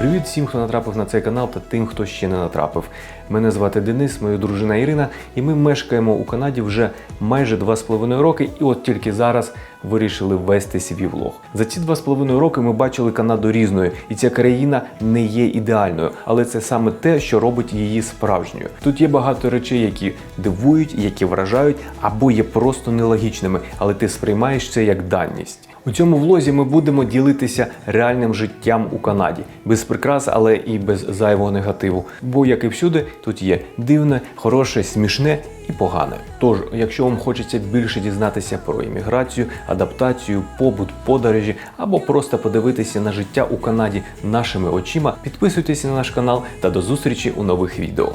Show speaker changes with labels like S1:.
S1: Привіт всім, хто натрапив на цей канал та тим, хто ще не натрапив. Мене звати Денис, моя дружина Ірина, і ми мешкаємо у Канаді вже майже два з половиною роки, і от тільки зараз вирішили ввести свій влог. За ці два з половиною роки ми бачили Канаду різною, і ця країна не є ідеальною, але це саме те, що робить її справжньою. Тут є багато речей, які дивують, які вражають, або є просто нелогічними, але ти сприймаєш це як даність. У цьому влозі ми будемо ділитися реальним життям у Канаді, без прикрас, але і без зайвого негативу. Бо, як і всюди, тут є дивне, хороше, смішне і погане. Тож, якщо вам хочеться більше дізнатися про імміграцію, адаптацію, побут, подорожі або просто подивитися на життя у Канаді нашими очима, підписуйтесь на наш канал та до зустрічі у нових відео.